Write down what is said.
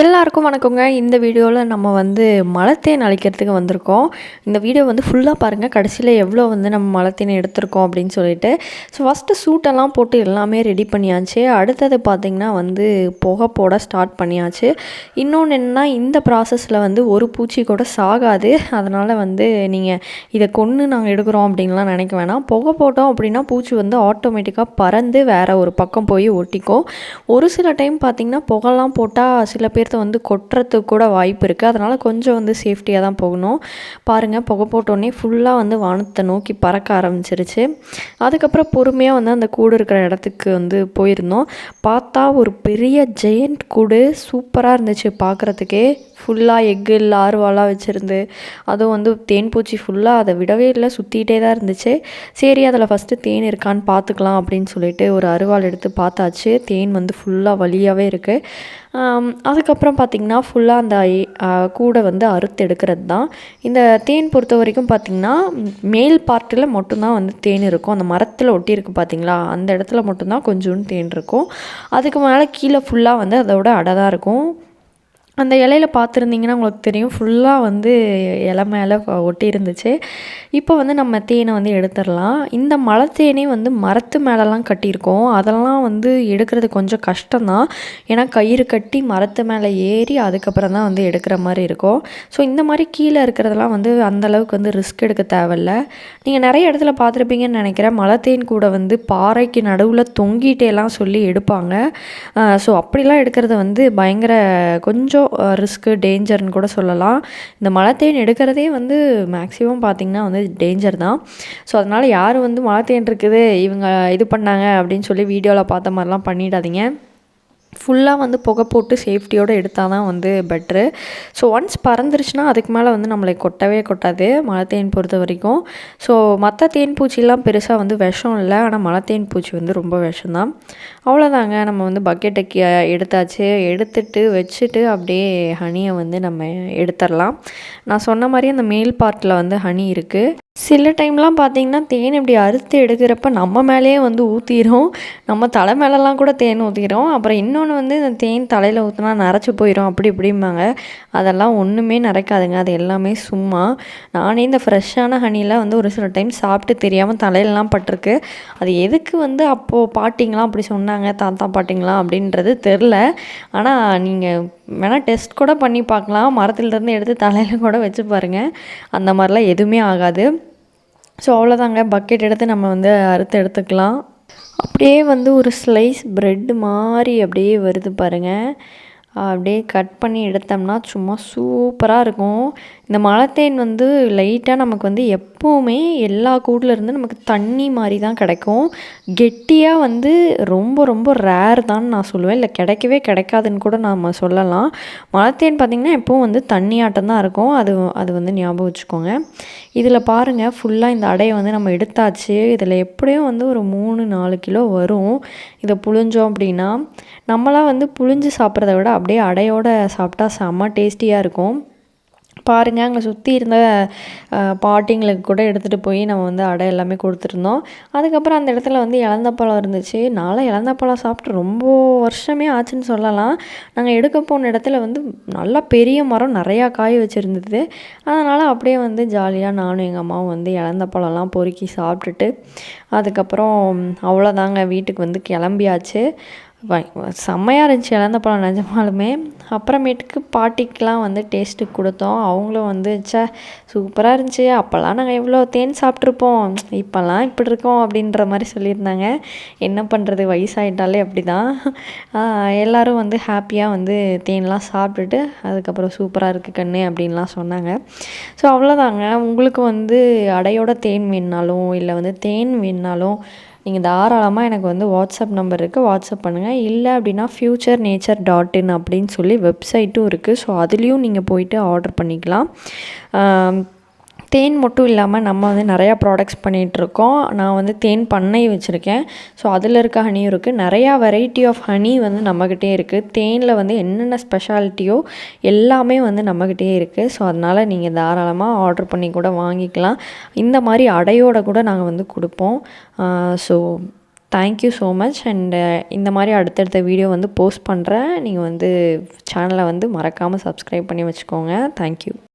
எல்லாருக்கும் வணக்கங்க. இந்த வீடியோவில் நம்ம வந்து மலத்தேன் அழிக்கிறதுக்கு வந்திருக்கோம். இந்த வீடியோ வந்து ஃபுல்லாக பாருங்கள் கடைசியில் எவ்வளோ வந்து நம்ம மலத்தேன் எடுத்திருக்கோம் அப்படின்னு சொல்லிட்டு. ஸோ ஃபஸ்ட்டு சூட்டெல்லாம் போட்டு எல்லாமே ரெடி பண்ணியாச்சு. அடுத்தது பார்த்திங்கன்னா வந்து புகை போட ஸ்டார்ட் பண்ணியாச்சு. இன்னொன்று என்னென்னா இந்த ப்ராசஸில் வந்து ஒரு பூச்சி கூட சாகாது. அதனால் வந்து நீங்கள் இதை கொன்று நாங்கள் எடுக்கிறோம் அப்படின்லாம் நினைக்க வேணாம். புகை போட்டோம் அப்படின்னா பூச்சி வந்து ஆட்டோமேட்டிக்காக பறந்து வேறு ஒரு பக்கம் போய் ஒட்டிக்கும். ஒரு சில டைம் பார்த்திங்கன்னா புகைலாம் போட்டால் சில பேர் பேர்த்த வந்து கொட்டுறதுக்கு கூட வாய்ப்பு இருக்குது அதனால் கொஞ்சம் வந்து சேஃப்டியாக தான் போகணும். பாருங்கள் புகை போட்டோடனே ஃபுல்லாக வந்து வானத்தை நோக்கி பறக்க ஆரம்பிச்சிருச்சு. அதுக்கப்புறம் பொறுமையாக வந்து அந்த கூடு இருக்கிற இடத்துக்கு வந்து போயிருந்தோம். பார்த்தா ஒரு பெரிய ஜெயண்ட் கூடு. சூப்பராக இருந்துச்சு பார்க்குறதுக்கே ஃபுல்லாக எக்கு லார்வாலாம் வச்சுருந்து அதுவும் வந்து தேன் பூச்சி ஃபுல்லாக அதை விடவே இல்லை சுற்றிக்கிட்டே தான் இருந்துச்சு. சரி அதில் ஃபஸ்ட்டு தேன் இருக்கான்னு பார்த்துக்கலாம் அப்படின்னு சொல்லிட்டு ஒரு அருவாள் எடுத்து பார்த்தாச்சு. தேன் வந்து ஃபுல்லாக வழியாகவே இருக்குது அதுக்கப்புறம் பார்த்திங்கன்னா ஃபுல்லாக அந்த கூடை வந்து அறுத்து எடுக்கிறது தான். இந்த தேன் பொறுத்த வரைக்கும் பார்த்திங்கன்னா மேல் பார்ட்டில் மட்டும்தான் வந்து தேன் இருக்கும். அந்த மரத்தில் ஒட்டியிருக்கு பார்த்திங்களா அந்த இடத்துல மட்டும்தான் கொஞ்சோண்டு தேன் இருக்கும். அதுக்கு மேலே கீழே ஃபுல்லாக வந்து அதோட அடை தான் இருக்கும். அந்த இலையில பார்த்துருந்தீங்கன்னா உங்களுக்கு தெரியும் ஃபுல்லாக வந்து இலை மேலே ஒட்டி இருந்துச்சு இப்போ வந்து நம்ம தேனை வந்து எடுத்துடலாம். இந்த மலை தேனே வந்து மரத்து மேலெலாம் கட்டியிருக்கோம். அதெல்லாம் வந்து எடுக்கிறது கொஞ்சம் கஷ்டம்தான். ஏன்னா கயிறு கட்டி மரத்து மேலே ஏறி அதுக்கப்புறம் தான் வந்து எடுக்கிற மாதிரி இருக்கும். ஸோ இந்த மாதிரி கீழே இருக்கிறதெல்லாம் வந்து அந்தளவுக்கு வந்து ரிஸ்க் எடுக்க தேவையில்ல. நீங்கள் நிறைய இடத்துல பார்த்துருப்பீங்கன்னு நினைக்கிறேன். மலை தேன் கூட வந்து பாறைக்கு நடுவில் தொங்கிட்டேலாம் சொல்லி எடுப்பாங்க. ஸோ அப்படிலாம் எடுக்கிறது வந்து பயங்கர கொஞ்சம் ரிஸ்க்கு டேஞ்சர்னு கூட சொல்லலாம். இந்த மலத்தேன் எடுக்கிறதே வந்து மேக்ஸிமம் பார்த்திங்கன்னா வந்து டேஞ்சர் தான். ஸோ அதனால் யார் வந்து மலத்தேன் இருக்குது இவங்க இது பண்ணாங்க அப்படின்னு சொல்லி வீடியோவில் பார்த்த மாதிரிலாம் பண்ணிடாதீங்க. ஃபுல்லாக வந்து புகை போட்டு சேஃப்டியோடு எடுத்தால் தான் வந்து பெட்ரு ஸோ ஒன்ஸ் பறந்துருச்சுன்னா அதுக்கு மேலே வந்து நம்மளை கொட்டவே கொட்டாது. மழை தேன் பொறுத்த வரைக்கும். ஸோ மற்ற தேன் பூச்சிலாம் பெருசாக வந்து விஷம் இல்லை. ஆனால் மழை தேன் பூச்சி வந்து ரொம்ப விஷம்தான். அவ்வளோதாங்க நம்ம வந்து பக்கெட்டை எடுத்தாச்சு. எடுத்துட்டு வச்சுட்டு அப்படியே ஹனியை வந்து நம்ம எடுத்துடலாம். நான் சொன்ன மாதிரி அந்த மேல் பார்ட்டில் வந்து ஹனி இருக்குது சில டைம்லாம் பார்த்திங்கன்னா தேன் இப்படி அறுத்து எடுக்கிறப்ப நம்ம மேலேயே வந்து ஊற்றிடும் நம்ம தலை மேலெலாம் கூட தேன் ஊற்றிடும் அப்புறம் இன்னொன்று வந்து இந்த தேன் தலையில் ஊற்றினா நரைச்சி போயிடும் அப்படி இப்படிம்பாங்க. அதெல்லாம் ஒன்றுமே நரைக்காதுங்க. அது எல்லாமே சும்மா. நானே இந்த ஃப்ரெஷ்ஷான ஹனிலாம் வந்து ஒரு சில டைம் சாப்பிட்டு தெரியாமல் தலையிலலாம் பட்டிருக்கு. அது எதுக்கு வந்து அப்போது பாட்டிங்களாம் அப்படி சொன்னாங்க தாத்தா பாட்டிங்களாம் அப்படின்றது தெரில ஆனால் நீங்கள் வேணால் டெஸ்ட் கூட பண்ணி பார்க்கலாம். மரத்துலேருந்து எடுத்து தலையில் கூட வச்சு பாருங்கள் அந்த மாதிரிலாம் எதுவுமே ஆகாது. ஸோ அவ்வளோதாங்க பக்கெட் எடுத்து நம்ம வந்து அறுத்து எடுத்துக்கலாம். அப்படியே வந்து ஒரு ஸ்லைஸ் ப்ரெட்டு மாதிரி அப்படியே வருது பாருங்கள் அப்படியே கட் பண்ணி எடுத்தோம்னா சும்மா சூப்பராக இருக்கும். இந்த மலைத்தேன் வந்து லைட்டாக நமக்கு வந்து எப்போவுமே எல்லா கூட்லேருந்து நமக்கு தண்ணி மாதிரி தான் கிடைக்கும். கெட்டியாக வந்து ரொம்ப ரொம்ப ரேர் தான் நான் சொல்லுவேன். இல்லை கிடைக்கவே கிடைக்காதுன்னு கூட நாம் சொல்லலாம். மலைத்தேன் பார்த்திங்கன்னா எப்போவும் வந்து தண்ணியாட்டம் தான் இருக்கும். அது அது வந்து ஞாபகம் வச்சுக்கோங்க. இதில் பாருங்கள் ஃபுல்லாக இந்த அடையை வந்து நம்ம எடுத்தாச்சு. இதில் எப்படியும் வந்து ஒரு மூணு நாலு கிலோ வரும். இதை புழிஞ்சோம் அப்படின்னா நம்மளாம் வந்து புழிஞ்சு சாப்பிட்றத விட அப்படியே அடையோடு சாப்பிட்டா செம்ம டேஸ்டியாக இருக்கும். பாருங்கள் அங்கே சுற்றி இருந்த பாட்டிங்களுக்கு கூட எடுத்துகிட்டு போய் நம்ம வந்து அடை எல்லாமே கொடுத்துருந்தோம். அதுக்கப்புறம் அந்த இடத்துல வந்து இழந்த பழம் இருந்துச்சு. நானும் இழந்த பழம் சாப்பிட்டு ரொம்ப வருஷமே ஆச்சுன்னு சொல்லலாம். நாங்கள் எடுக்க போன இடத்துல வந்து நல்லா பெரிய மரம் நிறையா காய் வச்சுருந்தது. அதனால் அப்படியே வந்து ஜாலியாக நானும் எங்கள் அம்மாவும் வந்து இழந்த பழம்லாம் பொறுக்கி சாப்பிட்டுட்டு அதுக்கப்புறம் அவ்வளோதாங்க வீட்டுக்கு வந்து கிளம்பியாச்சு. செம்மையாக இருந்துச்சு இழந்த பழம் நிஜமாலுமே. அப்புறமேட்டுக்கு பாட்டிக்கெலாம் வந்து டேஸ்ட்டு கொடுத்தோம். அவங்களும் வந்து சே சூப்பராக இருந்துச்சு. அப்போல்லாம் நாங்கள் எவ்வளோ தேன் சாப்பிட்ருப்போம் இப்போல்லாம் இப்படி இருக்கோம் அப்படின்ற மாதிரி சொல்லியிருந்தாங்க. என்ன பண்ணுறது வயசாகிட்டாலே அப்படி தான் எல்லோரும் வந்து ஹாப்பியாக வந்து தேன்லாம் சாப்பிட்டுட்டு அதுக்கப்புறம் சூப்பராக இருக்குது கண்ணு அப்படின்லாம் சொன்னாங்க. ஸோ அவ்வளோதாங்க உங்களுக்கு வந்து அடையோட தேன் வேணுனாலும் இல்லை வந்து தேன் வேணுனாலும் நீங்கள் தாராளமாக எனக்கு வந்து வாட்ஸ்அப் நம்பர் இருக்குது வாட்ஸ்அப் பண்ணுங்கள் இல்லை அப்படின்னா ஃப்யூச்சர் நேச்சர் டாட் இன் அப்படின்னு சொல்லி வெப்சைட்டும் இருக்குது ஸோ அதுலேயும் நீங்கள் போயிட்டு ஆர்டர் பண்ணிக்கலாம். தேன் மட்டும் இல்லாமல் நம்ம வந்து நிறையா ப்ராடக்ட்ஸ் பண்ணிகிட்ருக்கோம் நான் வந்து தேன் பண்ணை வச்சுருக்கேன். ஸோ அதில் இருக்க ஹனியும் இருக்குது நிறையா வெரைட்டி ஆஃப் ஹனி வந்து நம்மக்கிட்டே இருக்குது தேனில் வந்து என்னென்ன ஸ்பெஷாலிட்டியோ எல்லாமே வந்து நம்மக்கிட்டே இருக்குது ஸோ அதனால் நீங்கள் தாராளமாக ஆர்டர் பண்ணி கூட வாங்கிக்கலாம். இந்த மாதிரி அடையோட கூட நாங்கள் வந்து கொடுப்போம். So thank you so much and இந்த மாதிரி அடுத்தடுத்த வீடியோ வந்து போஸ்ட் பண்ணுறேன் நீங்கள் வந்து சேனலை வந்து மறக்காமல் சப்ஸ்கிரைப் பண்ணி வச்சுக்கோங்க. தேங்க்யூ